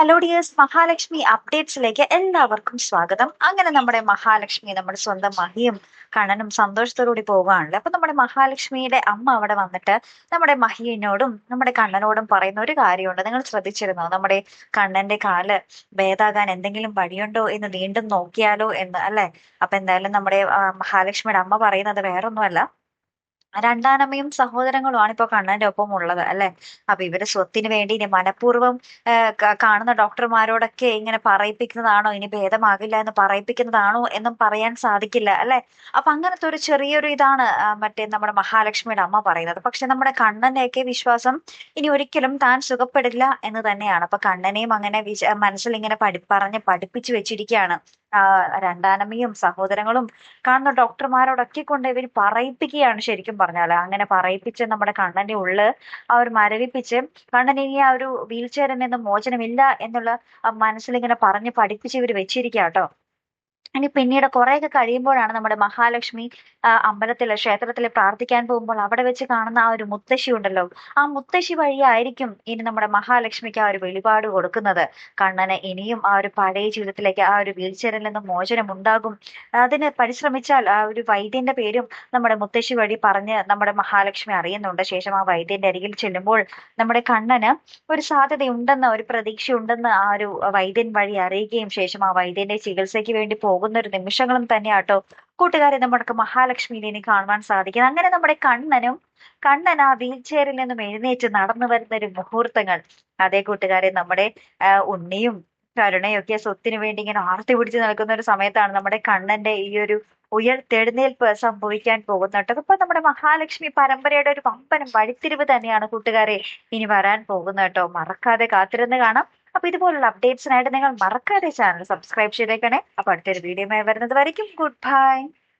Hello dears Mahalakshmi അപ്ഡേറ്റ്സിലേക്ക് എല്ലാവർക്കും സ്വാഗതം. അങ്ങനെ നമ്മുടെ മഹാലക്ഷ്മി നമ്മുടെ സ്വന്തം മഹിയും കണ്ണനും സന്തോഷത്തോടുകൂടി പോവുകയാണല്ലോ. അപ്പൊ നമ്മുടെ മഹാലക്ഷ്മിയുടെ അമ്മ അവിടെ വന്നിട്ട് നമ്മുടെ മഹിയനോടും നമ്മുടെ കണ്ണനോടും പറയുന്ന ഒരു കാര്യമുണ്ട്. നിങ്ങൾ ശ്രദ്ധിച്ചിരുന്നോ? നമ്മുടെ കണ്ണന്റെ കാൽ ഭേദാകാൻ എന്തെങ്കിലും വഴിയുണ്ടോ എന്ന് വീണ്ടും നോക്കിയാലോ എന്ന് അല്ലെ? അപ്പൊ എന്തായാലും നമ്മുടെ മഹാലക്ഷ്മിയുടെ അമ്മ പറയുന്നത് വേറൊന്നുമല്ല. രണ്ടാനമ്മയും സഹോദരങ്ങളുമാണ് ഇപ്പൊ കണ്ണന്റെ ഒപ്പം ഉള്ളത് അല്ലെ? അപ്പൊ ഇവർ സ്വത്തിന് വേണ്ടി ഇനി മനഃപൂർവം കാണുന്ന ഡോക്ടർമാരോടൊക്കെ ഇങ്ങനെ പറയിപ്പിക്കുന്നതാണോ? ഇനി ഭേദമാകില്ല എന്ന് പറയിപ്പിക്കുന്നതാണോ എന്നും പറയാൻ സാധിക്കില്ല അല്ലെ? അപ്പൊ അങ്ങനത്തെ ഒരു ചെറിയൊരു ഇതാണ് മറ്റേ നമ്മുടെ മഹാലക്ഷ്മിയുടെ അമ്മ പറയുന്നത്. പക്ഷെ നമ്മുടെ കണ്ണന്റെയൊക്കെ വിശ്വാസം ഇനി ഒരിക്കലും താൻ സുഖപ്പെടില്ല എന്ന് തന്നെയാണ്. അപ്പൊ കണ്ണനെയും അങ്ങനെ മനസ്സിൽ ഇങ്ങനെ പഠി പറഞ്ഞ് പഠിപ്പിച്ചു വെച്ചിരിക്കുകയാണ്. രണ്ടാനമ്മയും സഹോദരങ്ങളും കാണുന്ന ഡോക്ടർമാരോടൊക്കെ കൊണ്ട് ഇവർ പറയിപ്പിക്കുകയാണ് ശരിക്കും പറഞ്ഞാൽ അങ്ങനെ പറയിപ്പിച്ച് നമ്മുടെ കണ്ണന്റെ ഉള്ള് അവർ മരവിപ്പിച്ച് കണ്ണൻ ഇനി ആ ഒരു വീൽ ചെയറിൽ നിന്ന് മോചനമില്ല എന്നുള്ള മനസ്സിലിങ്ങനെ പറഞ്ഞ് പഠിപ്പിച്ച് ഇവർ വെച്ചിരിക്കുക കേട്ടോ ഇനി പിന്നീട് കുറെയൊക്കെ കഴിയുമ്പോഴാണ് നമ്മുടെ മഹാലക്ഷ്മി അമ്പലത്തിൽ ക്ഷേത്രത്തിൽ പ്രാർത്ഥിക്കാൻ പോകുമ്പോൾ അവിടെ വെച്ച് കാണുന്ന ആ ഒരു മുത്തശ്ശി ഉണ്ടല്ലോ. ആ മുത്തശ്ശി വഴിയായിരിക്കും ഇനി നമ്മുടെ മഹാലക്ഷ്മിക്ക് ആ ഒരു വെളിപാട് കൊടുക്കുന്നത്. കണ്ണന് ഇനിയും ആ ഒരു പഴയ ജീവിതത്തിലേക്ക് ആ ഒരു വീൽ ചെയറിൽ നിന്ന് മോചനം ഉണ്ടാകും. അതിന് പരിശ്രമിച്ചാൽ ആ ഒരു വൈദ്യന്റെ പേരും നമ്മുടെ മുത്തശ്ശി വഴി പറഞ്ഞ് നമ്മുടെ മഹാലക്ഷ്മി അറിയുന്നുണ്ട്. ശേഷം ആ വൈദ്യന്റെ അരികിൽ ചെല്ലുമ്പോൾ നമ്മുടെ കണ്ണന് ഒരു സാധ്യതയുണ്ടെന്ന് ഒരു പ്രതീക്ഷയുണ്ടെന്ന് ആ ഒരു വൈദ്യൻ വഴി അറിയുകയും ശേഷം ആ വൈദ്യന്റെ ചികിത്സയ്ക്ക് വേണ്ടി പോകുന്ന ഒരു നിമിഷങ്ങളും തന്നെയാട്ടോ. കൂട്ടുകാരെ നമ്മൾക്ക് മഹാലക്ഷ്മിയെ ഇനി കാണുവാൻ സാധിക്കുന്നത് അങ്ങനെ നമ്മുടെ കണ്ണനും കണ്ണൻ ആ വീൽ ചെയറിൽ നിന്നും എഴുന്നേറ്റ് നടന്നു വരുന്ന ഒരു മുഹൂർത്തങ്ങൾ. അതേ കൂട്ടുകാരെ നമ്മുടെ ഉണ്ണിയും കരുണയൊക്കെ സ്വത്തിന് വേണ്ടി ഇങ്ങനെ ആർത്തി പിടിച്ച് നിൽക്കുന്ന ഒരു സമയത്താണ് നമ്മുടെ കണ്ണന്റെ ഈ ഒരു ഉയർത്തെഴുന്നേൽപ്പ് സംഭവിക്കാൻ പോകുന്നത് അപ്പൊ നമ്മുടെ മഹാലക്ഷ്മി പരമ്പരയുടെ ഒരു വമ്പനം വഴിത്തിരിവ് തന്നെയാണ് കൂട്ടുകാരെ ഇനി വരാൻ പോകുന്നത് കേട്ടോ മറക്കാതെ കാത്തിരുന്ന് കാണാം. അപ്പൊ ഇതുപോലുള്ള അപ്ഡേറ്റ്സിനായിട്ട് നിങ്ങൾ മറക്കാതെ ചാനൽ സബ്സ്ക്രൈബ് ചെയ്തേക്കണേ. അപ്പൊ അടുത്തൊരു വീഡിയോ വരുന്നത് വരയ്ക്കും. Good bye